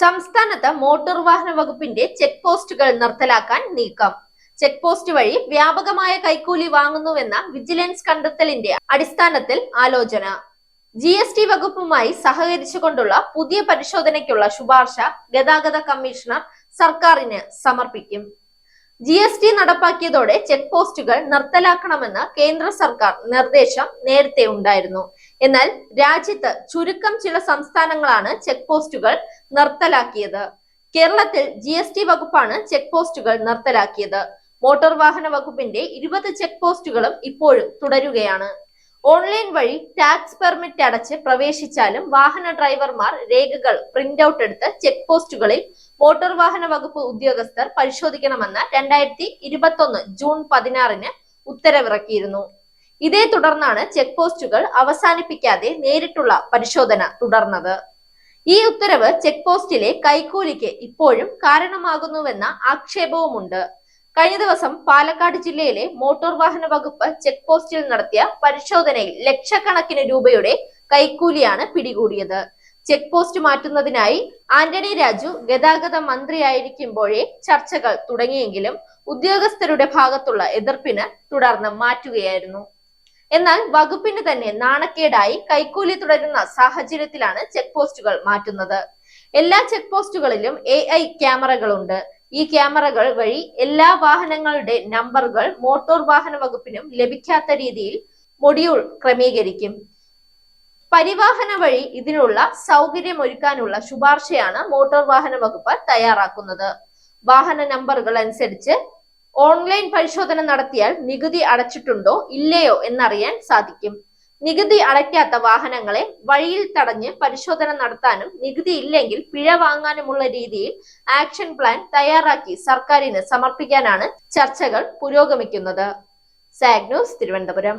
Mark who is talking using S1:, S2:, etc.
S1: സംസ്ഥാനത്ത് മോട്ടോർ വാഹന വകുപ്പിന്റെ ചെക്ക് പോസ്റ്റുകൾ നിർത്തലാക്കാൻ നീക്കം. ചെക്ക് പോസ്റ്റ് വഴി വ്യാപകമായ കൈക്കൂലി വാങ്ങുന്നുവെന്ന വിജിലൻസ് കണ്ടെത്തലിന്റെ അടിസ്ഥാനത്തിൽ ആലോചന. ജി എസ് ടി വകുപ്പുമായി സഹകരിച്ചുകൊണ്ടുള്ള പുതിയ പരിശോധനയ്ക്കുള്ള ശുപാർശ ഗതാഗത കമ്മീഷണർ സർക്കാരിന് സമർപ്പിക്കും. ജി എസ് ടി നടപ്പാക്കിയതോടെ ചെക്ക് പോസ്റ്റുകൾ നിർത്തലാക്കണമെന്ന് കേന്ദ്ര സർക്കാർ നിർദ്ദേശം നേരത്തെ ഉണ്ടായിരുന്നു. എന്നാൽ രാജ്യത്ത് ചുരുക്കം ചില സംസ്ഥാനങ്ങളാണ് ചെക്ക് പോസ്റ്റുകൾ നിർത്തലാക്കിയത്. കേരളത്തിൽ ജി എസ് ടി വകുപ്പാണ് ചെക്ക് പോസ്റ്റുകൾ നിർത്തലാക്കിയത്. മോട്ടോർ വാഹന വകുപ്പിന്റെ ഇരുപത് ചെക്ക് പോസ്റ്റുകളും ഇപ്പോഴും തുടരുകയാണ്. ഓൺലൈൻ വഴി ടാക്സ് പെർമിറ്റ് അടച്ച് പ്രവേശിച്ചാലും വാഹന ഡ്രൈവർമാർ രേഖകൾ പ്രിന്റ് ഔട്ട് എടുത്ത് ചെക്ക് പോസ്റ്റുകളിൽ മോട്ടോർ വാഹന വകുപ്പ് ഉദ്യോഗസ്ഥർ പരിശോധിക്കണമെന്ന് രണ്ടായിരത്തി ഇരുപത്തൊന്ന് ജൂൺ പതിനാറിന് ഉത്തരവിറക്കിയിരുന്നു. ഇതേ തുടർന്നാണ് ചെക്ക് പോസ്റ്റുകൾ അവസാനിപ്പിക്കാതെ നേരിട്ടുള്ള പരിശോധന തുടർന്നത്. ഈ ഉത്തരവ് ചെക്ക് പോസ്റ്റിലെ കൈക്കൂലിക്ക് ഇപ്പോഴും കാരണമാകുന്നുവെന്ന ആക്ഷേപവുമുണ്ട്. കഴിഞ്ഞ ദിവസം പാലക്കാട് ജില്ലയിലെ മോട്ടോർ വാഹന വകുപ്പ് ചെക്ക് പോസ്റ്റിൽ നടത്തിയ പരിശോധനയിൽ ലക്ഷക്കണക്കിന് രൂപയുടെ കൈക്കൂലിയാണ് പിടികൂടിയത്. ചെക്ക് പോസ്റ്റ് മാറ്റുന്നതിനായി ആന്റണി രാജു ഗതാഗത മന്ത്രിയായിരിക്കുമ്പോഴേ ചർച്ചകൾ തുടങ്ങിയെങ്കിലും ഉദ്യോഗസ്ഥരുടെ ഭാഗത്തുള്ള എതിർപ്പിന് തുടർന്ന് മാറ്റുകയായിരുന്നു. എന്നാൽ വകുപ്പിന് തന്നെ നാണക്കേടായി കൈക്കൂലി തുടരുന്ന സാഹചര്യത്തിലാണ് ചെക്ക് പോസ്റ്റുകൾ മാറ്റുന്നത്. എല്ലാ ചെക്ക് പോസ്റ്റുകളിലും എ ഐ ക്യാമറകളുണ്ട്. ഈ ക്യാമറകൾ വഴി എല്ലാ വാഹനങ്ങളുടെ നമ്പറുകൾ മോട്ടോർ വാഹന വകുപ്പിനും ലഭിക്കാത്ത രീതിയിൽ മൊഡ്യൂൾ ക്രമീകരിക്കും. പരിവാഹന വഴി ഇതിനുള്ള സൗകര്യം ഒരുക്കാനുള്ള ശുപാർശയാണ് മോട്ടോർ വാഹന വകുപ്പ് തയ്യാറാക്കുന്നത്. വാഹന നമ്പറുകൾ അനുസരിച്ച് ഓൺലൈൻ പരിശോധന നടത്തിയാൽ നികുതി അടച്ചിട്ടുണ്ടോ ഇല്ലയോ എന്നറിയാൻ സാധിക്കും. നികുതി അടയ്ക്കാത്ത വാഹനങ്ങളെ വഴിയിൽ തടഞ്ഞ് പരിശോധന നടത്താനും നികുതി ഇല്ലെങ്കിൽ പിഴ വാങ്ങാനുമുള്ള രീതിയിൽ ആക്ഷൻ പ്ലാൻ തയ്യാറാക്കി സർക്കാരിന് സമർപ്പിക്കാനാണ് ചർച്ചകൾ പുരോഗമിക്കുന്നത്. സാഗ് ന്യൂസ് തിരുവനന്തപുരം.